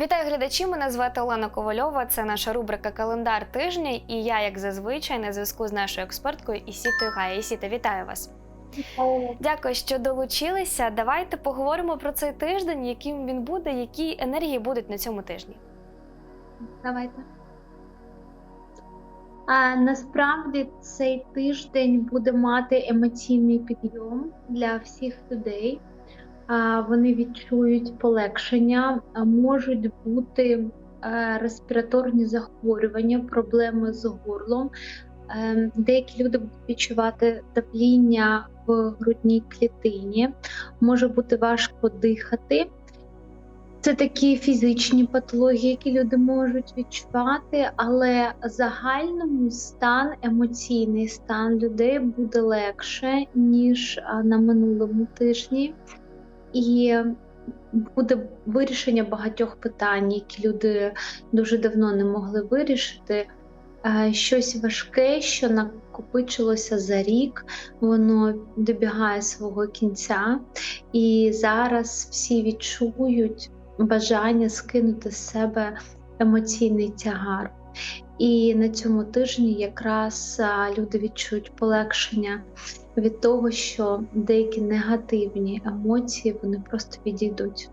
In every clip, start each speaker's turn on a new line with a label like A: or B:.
A: Вітаю глядачі! Мене звати Олена Ковальова. Це наша рубрика Календар тижня. І я, як зазвичай, на зв'язку з нашою експерткою Ісітою Гая. Ісіта, вітаю вас. Дякую, що долучилися. Давайте поговоримо про цей тиждень, яким він буде, які енергії будуть на цьому тижні.
B: Давайте. Насправді цей тиждень буде мати емоційний підйом для всіх людей. Вони відчують полегшення, можуть бути е, респіраторні захворювання, проблеми з горлом. Е, Деякі люди будуть відчувати давління в грудній клітині, може бути важко дихати. Це такі фізичні патології, які люди можуть відчувати, але загальному стан, емоційний стан людей буде легше, ніж на минулому тижні. І буде вирішення багатьох питань, які люди дуже давно не могли вирішити. Е, Щось важке, що накопичилося за рік, воно добігає свого кінця, і зараз всі відчують бажання скинути з себе емоційний тягар. І на цьому тижні якраз люди відчують полегшення від того, що деякі негативні емоції вони просто відійдуть.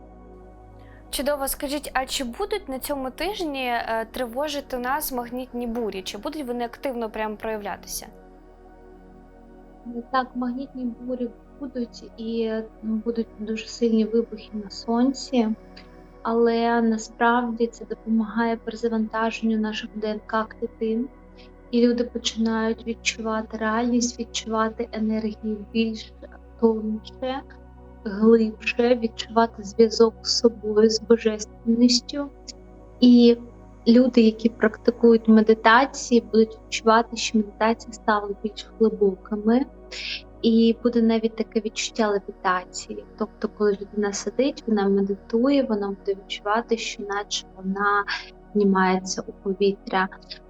A: Чудово, скажіть, а чи будуть на цьому тижні е, тривожити нас магнітні бурі? Чи будуть вони активно прямо проявлятися?
B: Так, магнітні бурі будуть і будуть дуже сильні вибухи на сонці, але насправді це допомагає перезавантаженню наших ДНК клітин, і люди починають відчувати реальність, відчувати енергії більш тонше, глибше, відчувати зв'язок з собою, з божественністю. І люди, які практикують медитації, будуть відчувати, що медитації стали більш глибокими. І буде навіть таке відчуття левітації. Тобто, коли людина сидить, вона медитує, вона буде відчувати, що наче вона піднімається у повітря,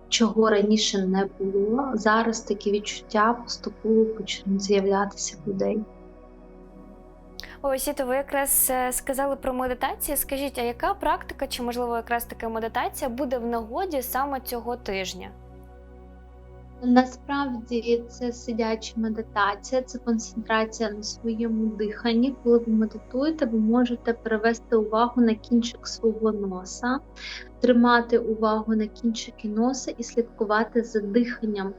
B: чого раніше не було. Зараз такі відчуття поступово почнуть з'являтися в людей.
A: Ось, то ви якраз е, сказали про медитацію. Скажіть, а яка практика, чи можливо якраз така медитація буде в нагоді саме цього тижня?
B: Насправді це сидяча медитація, це концентрація на своєму диханні. Коли ви медитуєте, ви можете перевести увагу на кінчик свого носа, тримати увагу на кінчики носа і слідкувати за диханням.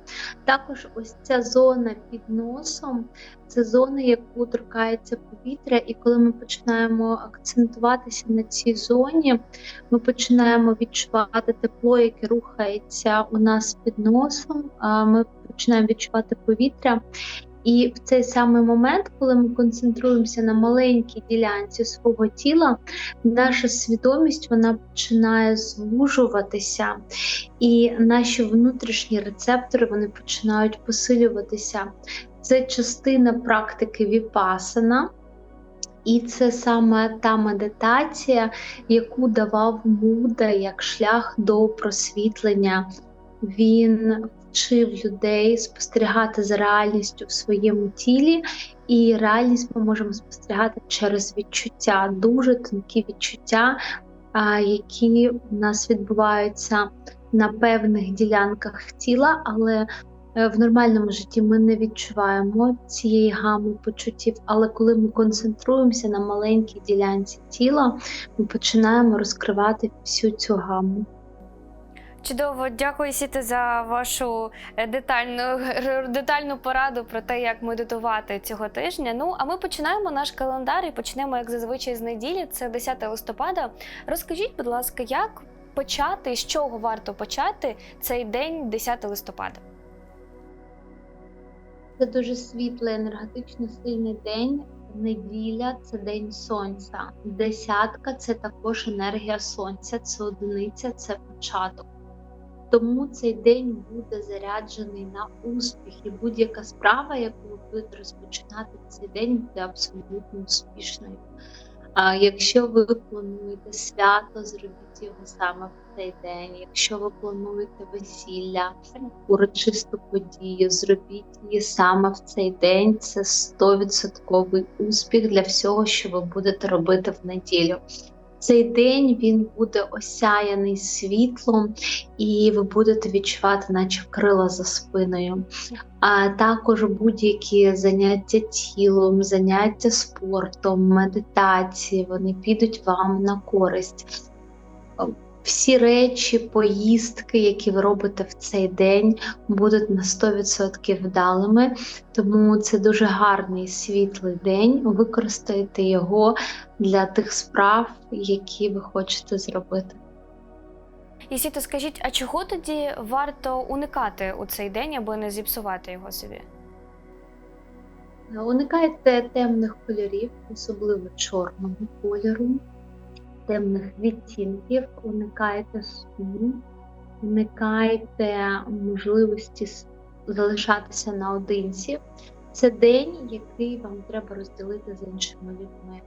B: Також ось ця зона під носом це зона, яку торкається повітря, і коли ми починаємо акцентуватися на цій зоні, ми починаємо відчувати тепло, яке рухається у нас під носом. Ми починаємо відчувати повітря. І в цей самий момент, коли ми концентруємося на маленькій ділянці свого тіла, наша свідомість вона починає звужуватися, і наші внутрішні рецептори вони починають посилюватися. Це частина практики віпасана. І це саме та медитація, яку давав Муда як шлях до просвітлення. Він вчив людей спостерігати за реальністю в своєму тілі, і реальність ми можемо спостерігати через відчуття, дуже тонкі відчуття, які у нас відбуваються на певних ділянках тіла, але е, в нормальному житті ми не відчуваємо цієї гами почуттів, але коли ми концентруємося на маленькій ділянці тіла, ми починаємо розкривати всю цю гаму.
A: Чудово, дякую Сіте за вашу е, детальну детальну пораду про те, як медитувати цього тижня. Ну а ми починаємо наш календар і почнемо, як зазвичай, з неділі. Це 10 листопада. Розкажіть, будь ласка, як почати, з чого варто почати цей день, 10 листопада?
B: Це дуже світлий, енергетично сильний день. Неділя це день сонця. Десятка це також енергія сонця, це одиниця, це початок. Тому цей день буде заряджений на успіх, і будь-яка справа, яку ви будете розпочинати цей день, буде абсолютно успішною. А якщо ви плануєте свято, зробіть його саме в цей день. Якщо ви плануєте весілля, урочисту подію, зробіть її саме в цей день. Це 100% успіх для всього, що ви будете робити в неділю. Цей день він буде осяяний світлом, і ви будете відчувати, наче крила за спиною. А також будь-які заняття тілом, заняття спортом, медитації, вони підуть вам на користь. Всі речі, поїздки, які ви робите в цей день, будуть на 100% вдалими, тому це дуже гарний світлий день. Використайте його для тих справ, які ви хочете зробити.
A: Ісіто, скажіть, а чого тоді варто уникати у цей день, аби не зіпсувати його собі?
B: Уникайте темних кольорів, особливо чорного кольору, темних відтінків, уникайте сну, уникайте можливості залишатися наодинці. Це день, який вам треба розділити з іншими людьми.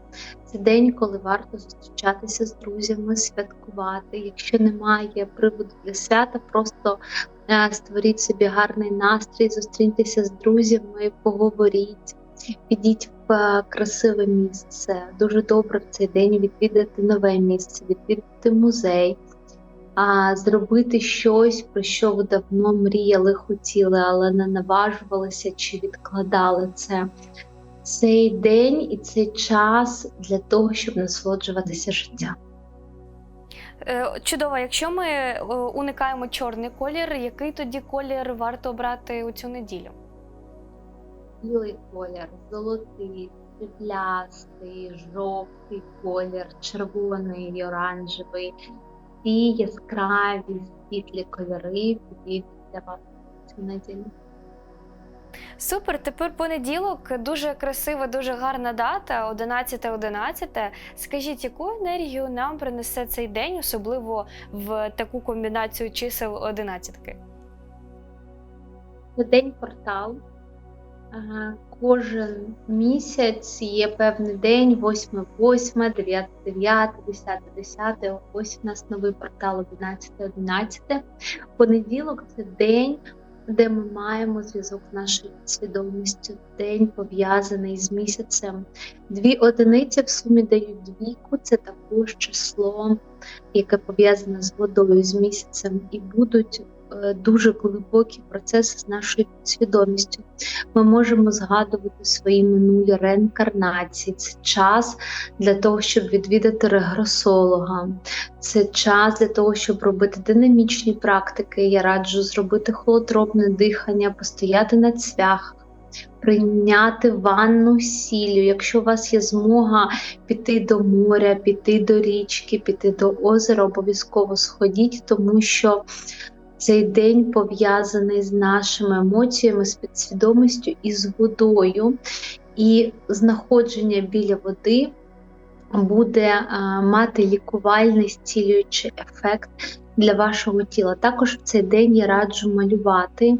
B: Це день, коли варто зустрічатися з друзями, святкувати. Якщо немає приводу для свята, просто е, створіть собі гарний настрій, зустріньтеся з друзями, поговоріть, підіть в е, красиве місце. Дуже добре в цей день відвідати нове місце, відвідати музей, а зробити щось, про що ви давно мріяли, хотіли, але не наважувалися чи відкладали це. Цей день і цей час для того, щоб насолоджуватися життям.
A: Е, Чудово, якщо ми е, уникаємо чорний колір, який тоді колір варто обрати у цю неділю?
B: Білий колір, золотий, світлястий, жовтий колір, червоний оранжевий. Ці яскраві світлі кольори підійдуть для вас цю неділю.
A: Супер, тепер понеділок, дуже красива, дуже гарна дата, 11.11. Скажіть, яку енергію нам принесе цей день, особливо в таку комбінацію чисел одинадцятки?
B: Це день портал. Кожен місяць є певний день, 8, 8, 9, 9, 10, 10. Ось у нас новий портал 11, 11. Понеділок це день, де ми маємо зв'язок з нашою свідомістю. День пов'язаний з місяцем. Дві одиниці в сумі дають двійку, це також число, яке пов'язане з водою, з місяцем, і будуть дуже глибокі процеси з нашою свідомістю. Ми можемо згадувати свої минулі реінкарнації. Це час для того, щоб відвідати регресолога. Це час для того, щоб робити динамічні практики. Я раджу зробити холотропне дихання, постояти на цвях. Прийняти ванну сіллю, якщо у вас є змога піти до моря, піти до річки, піти до озера, обов'язково сходіть, тому що цей день пов'язаний з нашими емоціями, з підсвідомістю і з водою. І знаходження біля води буде а, мати лікувальний зцілюючий ефект для вашого тіла. Також в цей день я раджу малювати,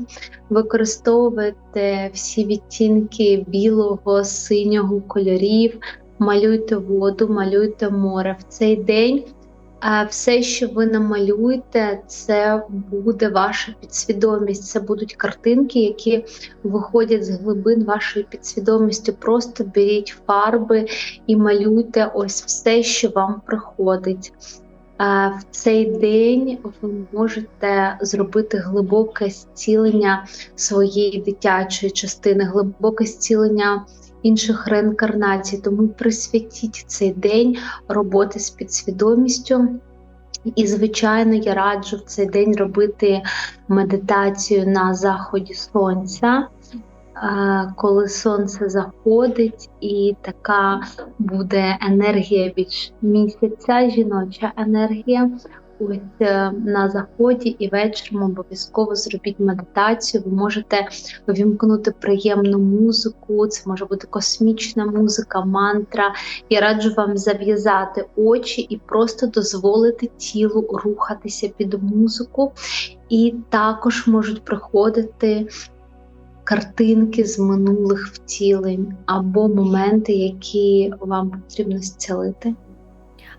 B: використовувати всі відтінки білого, синього кольорів, малюйте воду, малюйте море. В цей день все, що ви намалюєте, це буде ваша підсвідомість. Це будуть картинки, які виходять з глибин вашої підсвідомості. Просто беріть фарби і малюйте ось все, що вам приходить. В цей день ви можете зробити глибоке зцілення своєї дитячої частини, глибоке зцілення інших реінкарнацій. Тому присвятіть цей день роботи з підсвідомістю. І, звичайно, я раджу в цей день робити медитацію на заході сонця, коли сонце заходить, і така буде енергія більш місяця, жіноча енергія. Ось е, на заході і вечором обов'язково зробіть медитацію. Ви можете вімкнути приємну музику, це може бути космічна музика, мантра. Я раджу вам зав'язати очі і просто дозволити тілу рухатися під музику. І також можуть приходити картинки з минулих втілень або моменти, які вам потрібно зцілити.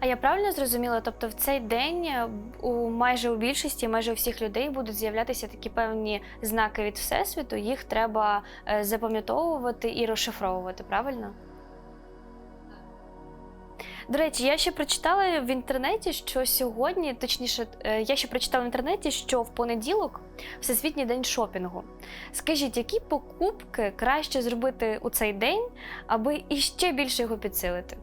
A: А я правильно зрозуміла? Тобто в цей день е, у майже у більшості, майже у всіх людей будуть з'являтися такі певні знаки від всесвіту. Їх треба е, запам'ятовувати і розшифровувати, правильно? До речі, я ще прочитала в інтернеті, що сьогодні, точніше, е, я ще прочитала в інтернеті, що в понеділок Всесвітній день шопінгу. Скажіть, які покупки краще зробити у цей день, аби іще більше його підсилити?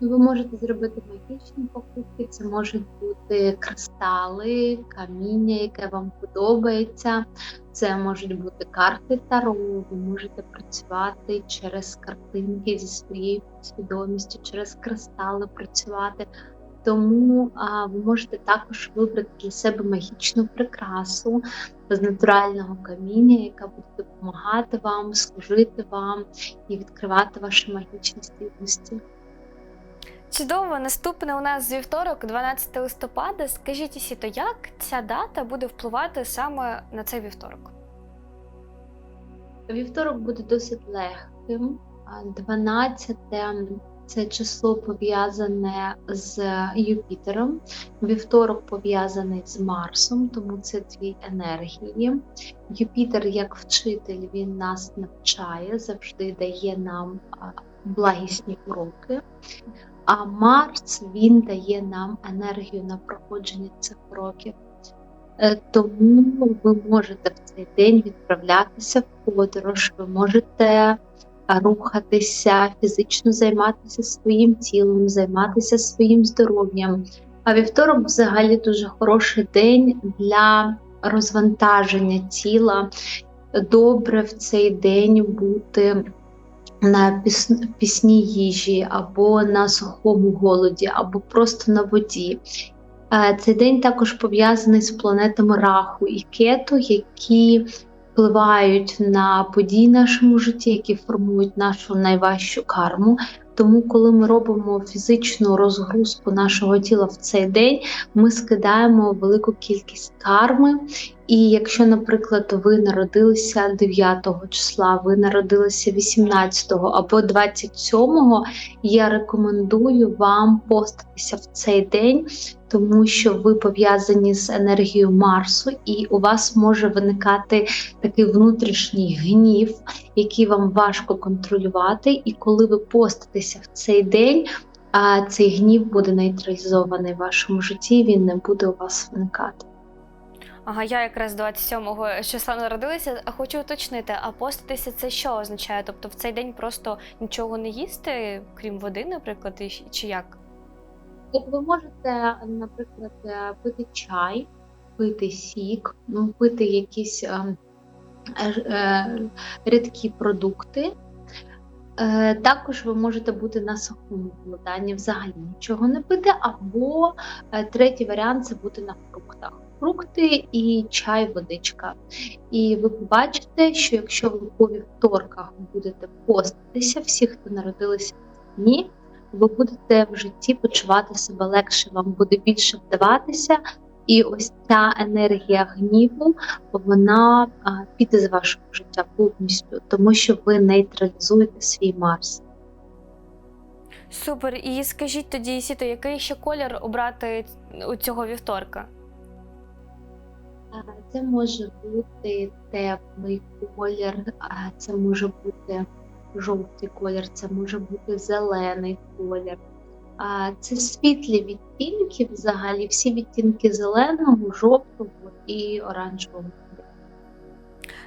B: Ви можете зробити магічні покупки, це можуть бути кристали, каміння, яке вам подобається. Це можуть бути карти Таро, ви можете працювати через картинки зі своєю свідомістю, через кристали працювати. Тому а, ви можете також вибрати для себе магічну прикрасу з натурального каміння, яка буде допомагати вам, служити вам і відкривати ваші магічні здібності.
A: Чудово, наступне у нас вівторок, 12 листопада. Скажіть, Ісіто, як ця дата буде впливати саме на цей вівторок?
B: Вівторок буде досить легким. 12 це число пов'язане з Юпітером. Вівторок пов'язаний з Марсом, тому це дві енергії. Юпітер, як вчитель, він нас навчає, завжди дає нам благісні уроки. А Марс він дає нам енергію на проходження цих уроків. Е, Тому ви можете в цей день відправлятися в подорож, ви можете рухатися, фізично займатися своїм тілом, займатися своїм здоров'ям. А вівторок взагалі дуже хороший день для розвантаження тіла. Добре в цей день бути на піс- пісній їжі, або на сухому голоді, або просто на воді. Е, Цей день також пов'язаний з планетами Раху і Кету, які впливають на події в нашому житті, які формують нашу найважчу карму. Тому, коли ми робимо фізичну розгрузку нашого тіла в цей день, ми скидаємо велику кількість карми. І якщо, наприклад, ви народилися 9 числа, ви народилися 18 або 27, я рекомендую вам постатися в цей день, тому що ви пов'язані з енергією Марсу, і у вас може виникати такий внутрішній гнів, який вам важко контролювати. І коли ви поститеся в цей день, цей гнів буде нейтралізований в вашому житті, він не буде у вас виникати.
A: Ага, я якраз 27-го числа народилася, а хочу уточнити, а поститися це що означає? Тобто в цей день просто нічого не їсти, крім води, наприклад, чи як?
B: Як ви можете, наприклад, е, пити чай, пити сік, ну, пити якісь е, е, е, рідкі продукти. Е, Також ви можете бути на сухому голоданні, взагалі нічого не пити, або е, третій варіант це бути на фруктах. Фрукти і чай, водичка. І ви побачите, що якщо ви по вівторках будете поститися, всі, хто народилися в дні, ви будете в житті почувати себе легше, вам буде більше вдаватися, і ось ця енергія гніву вона а, піде з вашого життя повністю, тому що ви нейтралізуєте свій Марс.
A: Супер. І скажіть тоді, Ісіто, який ще колір обрати у цього вівторка?
B: Це може бути теплий колір, це може бути жовтий колір, це може бути зелений колір. А, Це світлі відтінки, взагалі, всі відтінки зеленого, жовтого і оранжевого.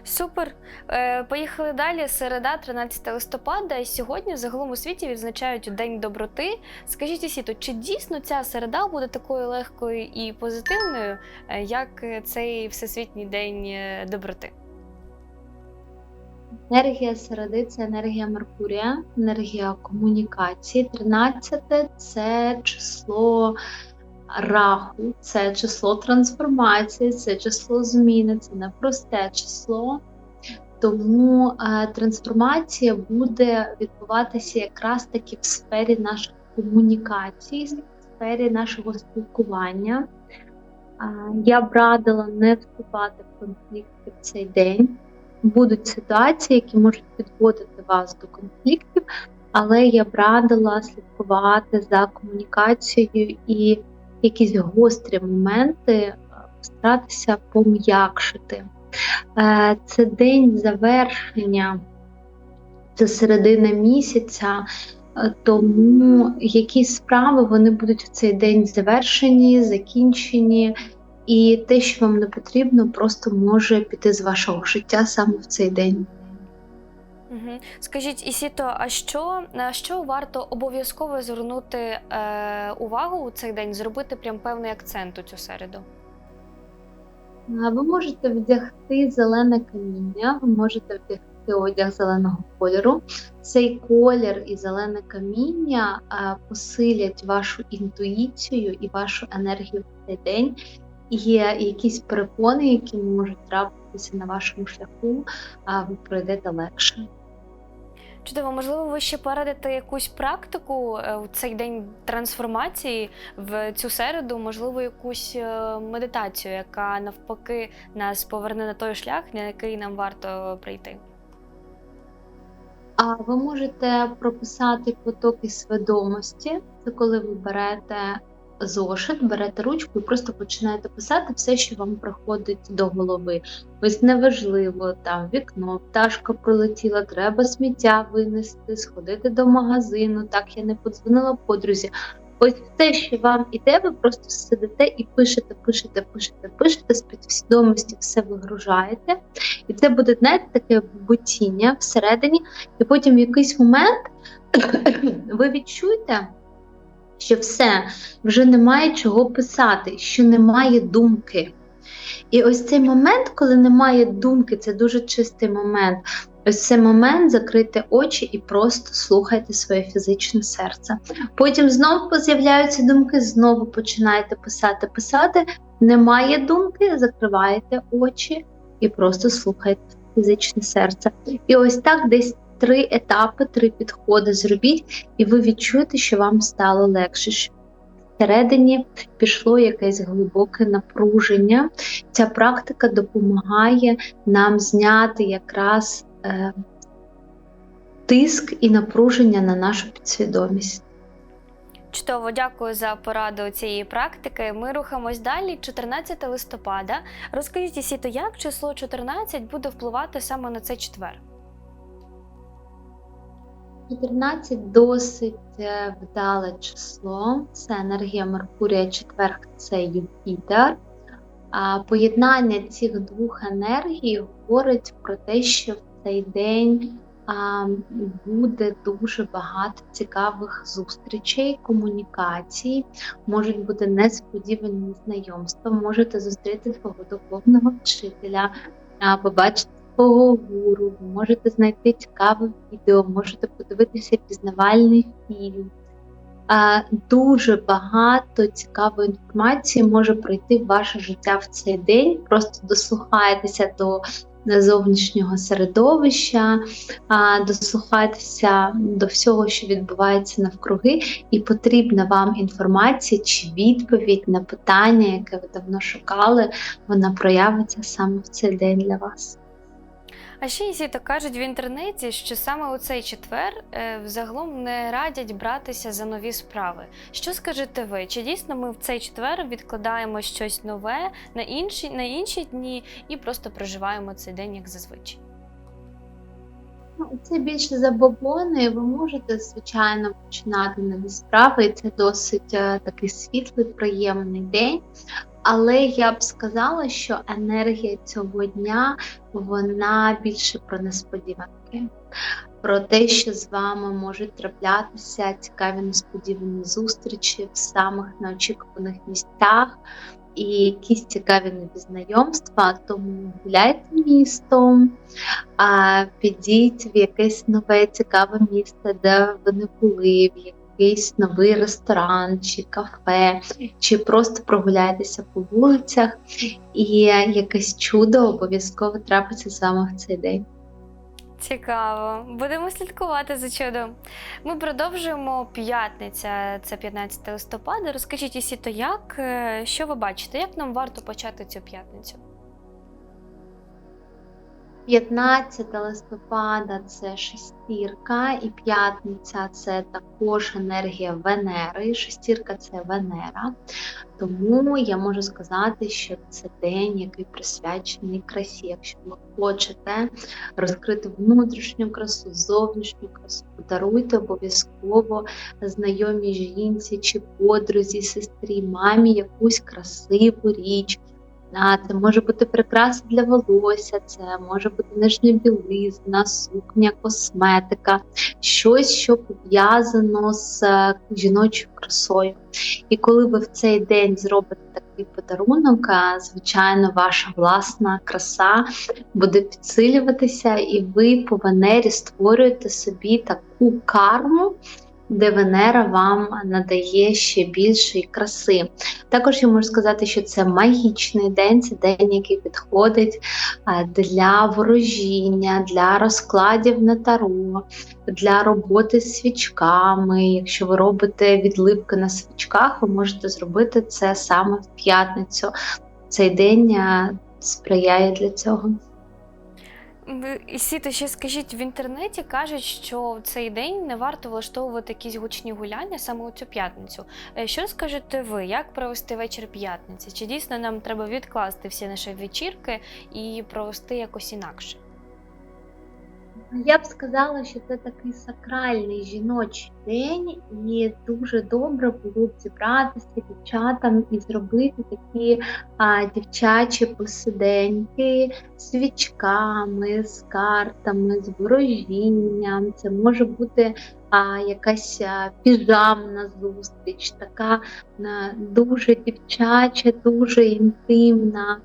A: Супер. Е, поїхали далі. Середа, 13 листопада. І сьогодні загалом у світі відзначають День доброти. Скажіть, Ісіто, чи дійсно ця середа буде такою легкою і позитивною, е, як цей Всесвітній день е, доброти?
B: Енергія середи це енергія Меркурія, енергія комунікації. 13 це число раху, це число трансформації, це число зміни, це непросте число. Тому е, трансформація буде відбуватися якраз таки в сфері наших комунікацій, в сфері нашого спілкування. Е, я б радила не вступати в конфлікти в цей день будуть ситуації, які можуть підводити вас до конфліктів, але я б радила слідкувати за комунікацією і якісь гострі моменти е, старатися пом'якшити. Е, Це день завершення, це середина місяця, е, тому якісь справи вони будуть в цей день завершені, закінчені, і те, що вам не потрібно, просто може піти з вашого життя саме в цей день.
A: Угу. Скажіть, Ісіто, а що на що варто обов'язково звернути е, увагу у цей день, зробити прям певний акцент у цю середу?
B: Ви можете вдягти зелене каміння, ви можете вдягти одяг зеленого кольору. Цей колір і зелене каміння а, посилять вашу інтуїцію і вашу енергію в цей день. Є якісь перепони, які можуть трапитися на вашому шляху, а ви пройдете легше.
A: Чудово, можливо, ви ще порадите якусь практику е, у цей день трансформації в цю середу, можливо, якусь е, медитацію, яка навпаки нас поверне на той шлях, на який нам варто прийти.
B: А ви можете прописати потоки свідомості. Це коли ви берете зошит, берете ручку і просто починаєте писати все, що вам приходить до голови. Ось неважливо, там вікно, пташка пролетіла, треба сміття винести, сходити до магазину. Так, я не подзвонила подрузі. Ось все, що вам іде, ви просто сидите і пишете, пишете, пишете, пишете, з підсвідомості все вигружаєте. І це буде, знаєте, таке бутіння всередині, і потім в якийсь момент ви відчуєте, що все, вже немає чого писати, що немає думки. І ось цей момент, коли немає думки, це дуже чистий момент. Ось цей момент закрити очі і просто слухайте своє фізичне серце. Потім знову з'являються думки, знову починаєте писати, писати. Немає думки, закриваєте очі і просто слухайте фізичне серце. І ось так десь три етапи, три підходи зробіть, і ви відчуєте, що вам стало легше. що Всередині пішло якесь глибоке напруження. Ця практика допомагає нам зняти якраз е, тиск і напруження на нашу підсвідомість.
A: Чудово, дякую за пораду цієї практики. Ми рухаємось далі. 14 листопада. Розкажіть Ісіто, як число 14 буде впливати саме на цей четвер?
B: 14 досить е, вдале число. Це енергія Меркурія, четверг це Юпітер. А поєднання цих двох енергій говорить про те, що в цей день а, буде дуже багато цікавих зустрічей, комунікацій, можуть бути несподівані знайомства, можете зустріти свого духовного вчителя, а, побачити свого гуру, можете знайти цікаве відео, можете подивитися пізнавальний фільм. Дуже багато цікавої інформації може прийти в ваше життя в цей день. Просто дослухайтеся до зовнішнього середовища, дослухайтеся до всього, що відбувається навкруги, і потрібна вам інформація чи відповідь на питання, яке ви давно шукали, вона проявиться саме в цей день для вас.
A: А ще Ісіто кажуть в інтернеті, що саме у цей четвер е, взагалом не радять братися за нові справи. Що скажете ви? Чи дійсно ми в цей четвер відкладаємо щось нове на інші, на інші дні і просто проживаємо цей день як зазвичай?
B: Ну, Це більше забобони. Ви можете, звичайно, починати нові справи, і це досить е, такий світлий, приємний день. Але я б сказала, що енергія цього дня вона більше про несподіванки, про те, що з вами можуть траплятися цікаві несподівані зустрічі в самих неочікуваних місцях і якісь цікаві нові. Тому гуляйте містом, підіть в якесь нове цікаве місце, де ви не були, в якийсь новий ресторан чи кафе, чи просто прогуляйтеся по вулицях, і якесь чудо обов'язково трапиться вами в цей день.
A: Цікаво, будемо слідкувати за чудом. Ми продовжуємо п'ятниця, це 15 листопада. Розкажіть Ісіто, як е, що ви бачите? Як нам варто почати цю п'ятницю?
B: 15 листопада це шестірка, і п'ятниця це також енергія Венери. Шестірка це Венера. Тому я можу сказати, що це день, який присвячений красі. Якщо ви хочете розкрити внутрішню красу, зовнішню красу, подаруйте обов'язково знайомій жінці чи подрузі, сестрі, мамі якусь красиву річ. Це може бути прикраса для волосся, це може бути нижня білизна, сукня, косметика, щось, що пов'язано з е, жіночою красою. І коли ви в цей день зробите такий подарунок, звичайно, ваша власна краса буде підсилюватися, і ви по Венері створюєте собі таку карму, де Венера вам надає ще більшої краси. Також я можу сказати, що це магічний день, це день, який підходить для ворожіння, для розкладів на таро, для роботи з свічками. Якщо ви робите відливки на свічках, ви можете зробити це саме в п'ятницю. Цей день сприяє для цього.
A: Ви- І Сіто, ще скажіть, в інтернеті кажуть, що в цей день не варто влаштовувати якісь гучні гуляння саме у цю п'ятницю. Е, Що скажете ви, як провести вечір п'ятниці? Чи дійсно нам треба відкласти всі наші вечірки і провести якось інакше?
B: Я б сказала, що це такий сакральний жіночий день, і дуже добре було б зібратися дівчатам і зробити такі а, дівчачі посиденьки з свічками, з картами, з ворожінням. Це може бути а, якась піжамна зустріч, така а, дуже дівчача, дуже інтимна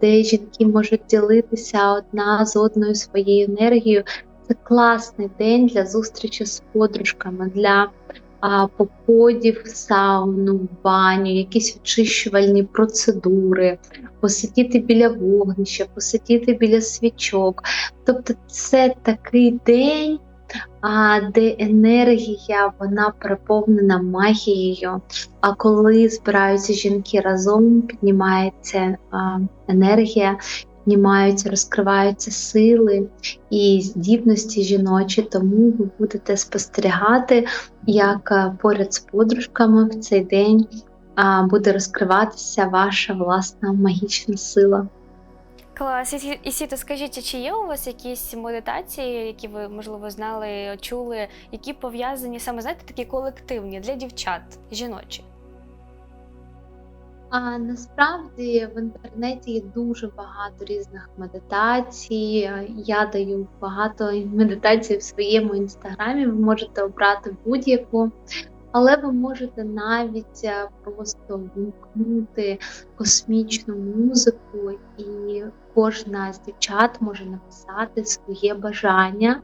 B: де жінки можуть ділитися одна з одною своєю енергією. Це класний день для зустрічі з подружками, для а, походів в сауну, баню, якісь очищувальні процедури, посидіти біля вогнища, посидіти біля свічок. Тобто це такий день, де енергія вона переповнена магією. А коли збираються жінки разом, піднімається енергія, піднімаються, розкриваються сили і здібності жіночі, тому ви будете спостерігати, як а, поряд з подружками в цей день буде розкриватися ваша власна магічна сила.
A: Клас. І- І Сіто, скажіть, чи є у вас якісь медитації, які ви, можливо, знали, чули, які пов'язані саме, знаєте, такі колективні для дівчат, жіночі?
B: А насправді в інтернеті є дуже багато різних медитацій. Я даю багато медитацій в своєму інстаграмі. Ви можете обрати будь-яку, але ви можете навіть е, просто вмкнути космічну музику, і кожна з дівчат може написати своє бажання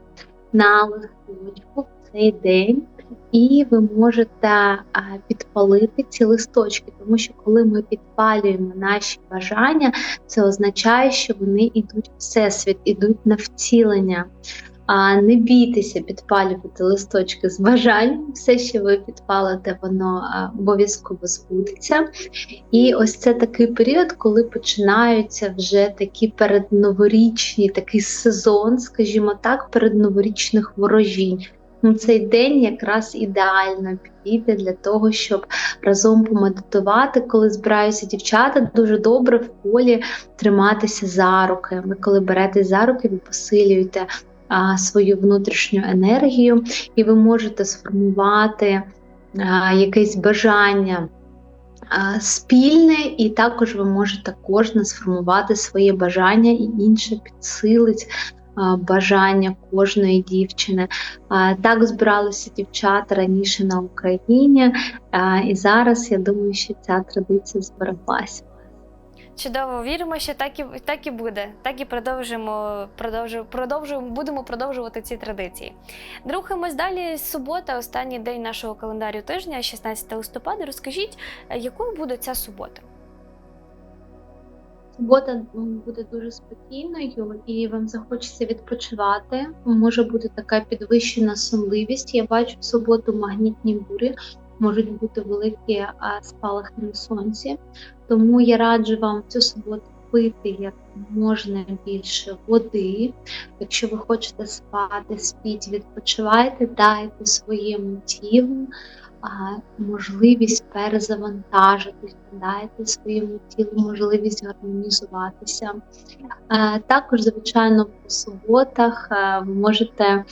B: на листочку в цей день. І ви можете підпалити ці листочки, тому що коли ми підпалюємо наші бажання, це означає, що вони йдуть всесвіт, ідуть на втілення. А не бійтеся підпалювати листочки з бажанням, все, що ви підпалите, воно обов'язково збудеться. І ось це такий період, коли починаються вже такі передноворічні, такий сезон, скажімо так, передноворічних ворожінь. Ну, цей день якраз ідеально підійде для того, щоб разом помедитувати. Коли збираються дівчата, дуже добре в полі триматися за руки. Ви коли берете за руки, ви посилюєте свою внутрішню енергію, і ви можете сформувати якесь бажання. Спільне, і також ви можете кожна сформувати своє бажання, і інше підсилить бажання кожної дівчини. Так збиралися дівчата раніше на Україні, і зараз я думаю, що ця традиція збереглася.
A: Чудово, віримо, що так і так і буде. Так і продовжимо, продовжуємо, продовжуємо, будемо продовжувати ці традиції. Рухаємось далі. Субота, останній день нашого календарю тижня, 16 листопада. Розкажіть, е, якою буде ця субота?
B: Субота буде дуже спокійною і вам захочеться відпочивати. Може бути така підвищена сонливість. Я бачу в суботу магнітні бурі, можуть бути великі спалахи на сонці. Тому я раджу вам цю суботу пити як можна більше води. Якщо ви хочете спати, спіть, відпочивайте, дайте своєму тілу можливість перезавантажитися, дайте своєму тілу можливість гармонізуватися. Також, звичайно, по суботах ви можете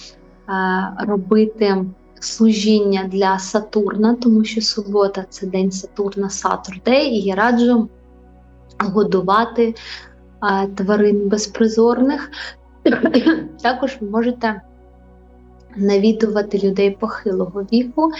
B: робити служіння для Сатурна, тому що субота це день Сатурна Сатурдей, і я раджу годувати е, тварин безпризорних. Також ви можете навідувати людей похилого віку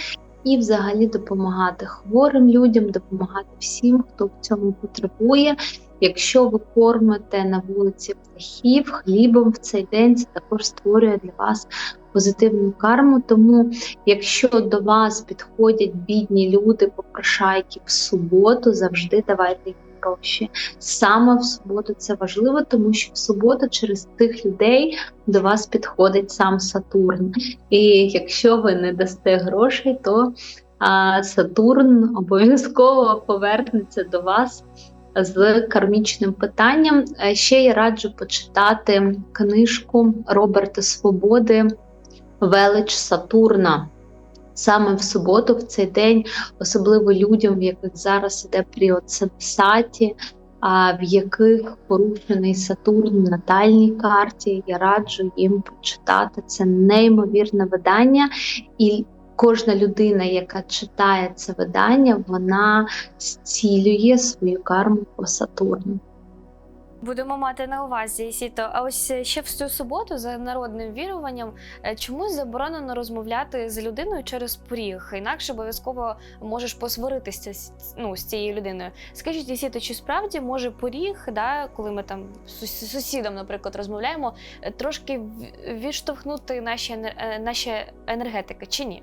B: і взагалі допомагати хворим людям, допомагати всім, хто в цьому потребує. Якщо ви кормите на вулиці птахів хлібом в цей день, це також створює для вас позитивну карму. Тому, якщо до вас підходять бідні люди, попрошайки в суботу, завжди давайте їм гроші. Саме в суботу це важливо, тому що в суботу через тих людей до вас підходить сам Сатурн. І якщо ви не дасте грошей, то а, Сатурн обов'язково повернеться до вас з кармічним питанням. Е, Ще я раджу почитати книжку Роберта Свободи Велич Сатурна. Саме в суботу, в цей день, особливо людям, в яких зараз іде період Садсаті, а в яких порушений Сатурн в натальній карті, я раджу їм почитати це неймовірне видання. І кожна людина, яка читає це видання, вона зцілює свою карму по Сатурну.
A: Будемо мати на увазі Сіто. А ось е, ще в цю суботу за народним віруванням е, чомусь заборонено розмовляти з людиною через поріг. Інакше обов'язково можеш посваритися ну, з цією людиною. Скажіть, Сіто, чи справді може поріг, да, коли ми там з сусідом, наприклад, розмовляємо, е, трошки відштовхнути наші наші енергетики, чи ні?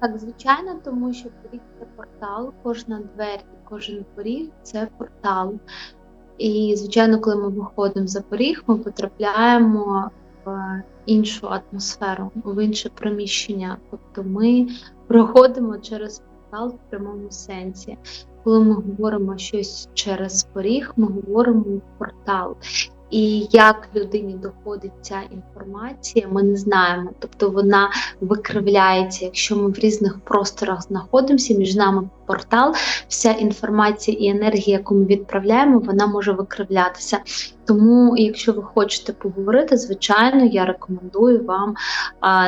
B: Так, звичайно, тому що поріг це портал, кожна двері, кожен поріг це портал. І, звичайно, коли ми виходимо за поріг, ми потрапляємо в іншу атмосферу, в інше приміщення. Тобто ми проходимо через портал в прямому сенсі. Коли ми говоримо щось через поріг, ми говоримо в портал. І як людині доходить ця інформація, ми не знаємо. Тобто вона викривляється, якщо ми в різних просторах знаходимося, між нами портал, вся інформація і енергія, яку ми відправляємо, вона може викривлятися. Тому, якщо ви хочете поговорити, звичайно, я рекомендую вам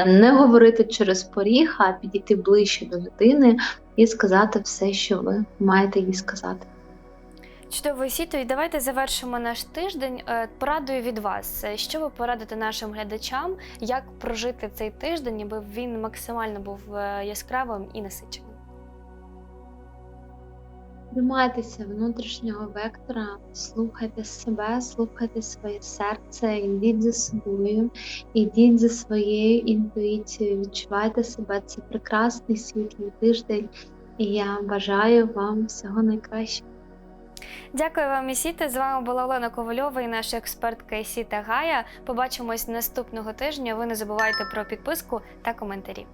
B: не говорити через поріг, а підійти ближче до людини і сказати все, що ви маєте їй сказати.
A: Чудово, Сіто, і давайте завершимо наш тиждень е, порадою від вас. Е, Що ви порадите нашим глядачам, як прожити цей тиждень, аби він максимально був е, яскравим і насиченим?
B: Тримайтеся внутрішнього вектора, слухайте себе, слухайте своє серце, йдіть за собою, йдіть за своєю інтуїцією, відчувайте себе. Це прекрасний світлий тиждень, і я бажаю вам всього найкращого.
A: Дякую вам, Ісіте. З вами була Олена Ковальова і наша експертка Ісіта Гая. Побачимось наступного тижня. Ви не забувайте про підписку та коментарі.